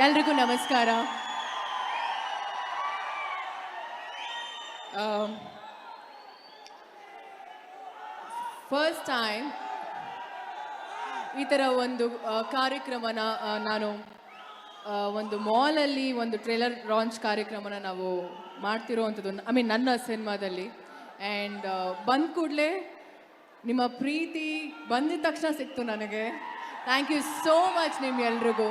ಎಲ್ರಿಗೂ ನಮಸ್ಕಾರ. First time ಈ ಥರ ಒಂದು ಕಾರ್ಯಕ್ರಮನ ನಾನು ಒಂದು ಮಾಲಲ್ಲಿ ಒಂದು ಟ್ರೇಲರ್ ಲಾಂಚ್ ಕಾರ್ಯಕ್ರಮನ ನಾವು ಮಾಡ್ತಿರೋವಂಥದ್ದು ಐ ಮೀನ್ ನನ್ನ ಸಿನಿಮಾದಲ್ಲಿ ಆ್ಯಂಡ್ ಬಂದ ಕೂಡಲೇ ನಿಮ್ಮ ಪ್ರೀತಿ ಬಂದಿದ ತಕ್ಷಣ ಸಿಕ್ತು ನನಗೆ. ಥ್ಯಾಂಕ್ ಯು ಸೋ ಮಚ್ ನಿಮ್ಮ ಎಲ್ರಿಗೂ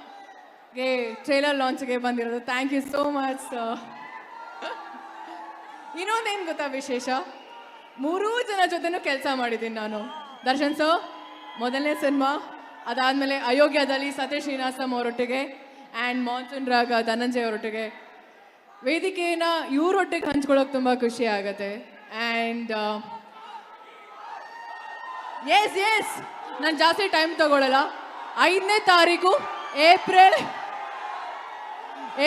ಸಿನಿಮಾಗೆ ಟ್ರೇಲರ್ ಲಾಂಚ್ಗೆ ಬಂದಿರೋದು. ಥ್ಯಾಂಕ್ ಯು ಸೋ ಮಚ್ ಇನ್ನೊಂದೇನು ಗೊತ್ತಾ ವಿಶೇಷ? ಮೂರೂ ಜನ ಜೊತೆನೂ ಕೆಲಸ ಮಾಡಿದ್ದೀನಿ ನಾನು. ದರ್ಶನ್ ಸರ್ ಮೊದಲನೇ ಸಿನಿಮಾ ಅದಾದಮೇಲೆ ಅಯೋಗ್ಯದಲ್ಲಿ ಸತೀಶ್ ಶ್ರೀನಿವಾಸಂ ಅವರೊಟ್ಟಿಗೆ ಆ್ಯಂಡ್ ಮಾನ್ಸೂನ್ ರಾಗ ಧನಂಜಯ್ ಅವರೊಟ್ಟಿಗೆ. ವೇದಿಕೆನ ಇವರೊಟ್ಟಿಗೆ ಹಂಚ್ಕೊಳ್ಳೋಕೆ ತುಂಬ ಖುಷಿ ಆಗುತ್ತೆ. ಆ್ಯಂಡ್ ಎಸ್ ಎಸ್ ನಾನು ಜಾಸ್ತಿ ಟೈಮ್ ತಗೊಳ್ಳಲ್ಲ ಐದನೇ ತಾರೀಕು ಏಪ್ರಿಲ್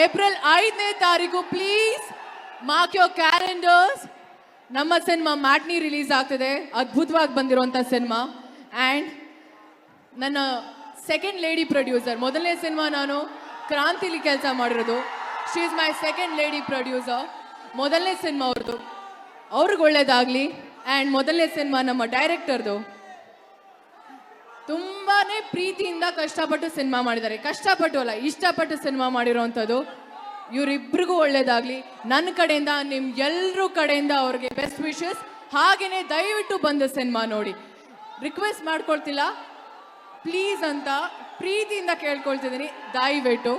ಏಪ್ರಿಲ್ ಐದನೇ ತಾರೀಕು ಪ್ಲೀಸ್ ಮಾಕ್ ಯೋರ್ ಕ್ಯಾಲೆಂಡರ್ಸ್ ನಮ್ಮ ಸಿನಿಮಾ ಮ್ಯಾಟ್ನಿ ರಿಲೀಸ್ ಆಗ್ತದೆ. ಅದ್ಭುತವಾಗಿ ಬಂದಿರುವಂಥ ಸಿನಿಮಾ ಆ್ಯಂಡ್ ನನ್ನ ಸೆಕೆಂಡ್ ಲೇಡಿ ಪ್ರೊಡ್ಯೂಸರ್ ಮೊದಲನೇ ಸಿನಿಮಾ ನಾನು ಕ್ರಾಂತಿಲಿ ಕೆಲಸ ಮಾಡಿರೋದು. She is my second lady producer ಮೊದಲನೇ ಸಿನಿಮಾ ಅವ್ರದ್ದು. ಅವ್ರಿಗೆ ಒಳ್ಳೇದಾಗಲಿ. ಆ್ಯಂಡ್ ಮೊದಲನೇ ಸಿನಿಮಾ ನಮ್ಮ ಡೈರೆಕ್ಟರ್ದು ತುಂಬಾನೇ ಪ್ರೀತಿಯಿಂದ ಕಷ್ಟಪಟ್ಟು ಸಿನಿಮಾ ಮಾಡಿದ್ದಾರೆ. ಕಷ್ಟಪಟ್ಟು ಅಲ್ಲ ಇಷ್ಟಪಟ್ಟು ಸಿನಿಮಾ ಮಾಡಿರೋವಂಥದ್ದು ಇವರಿಬ್ರಿಗೂ ಒಳ್ಳೇದಾಗ್ಲಿ. ನನ್ನ ಕಡೆಯಿಂದ, ನಿಮ್ ಎಲ್ಲರೂ ಕಡೆಯಿಂದ ಅವ್ರಿಗೆ ಬೆಸ್ಟ್ ವಿಶಸ್ ಹಾಗೇನೆ ದಯವಿಟ್ಟು ಬಂದು ಸಿನಿಮಾ ನೋಡಿ. ರಿಕ್ವೆಸ್ಟ್ ಮಾಡ್ಕೊಳ್ತಿಲ್ಲ. ಪ್ಲೀಸ್ ಅಂತ ಪ್ರೀತಿಯಿಂದ ಕೇಳ್ಕೊಳ್ತಿದ್ದೀನಿ. ದಯವಿಟ್ಟು.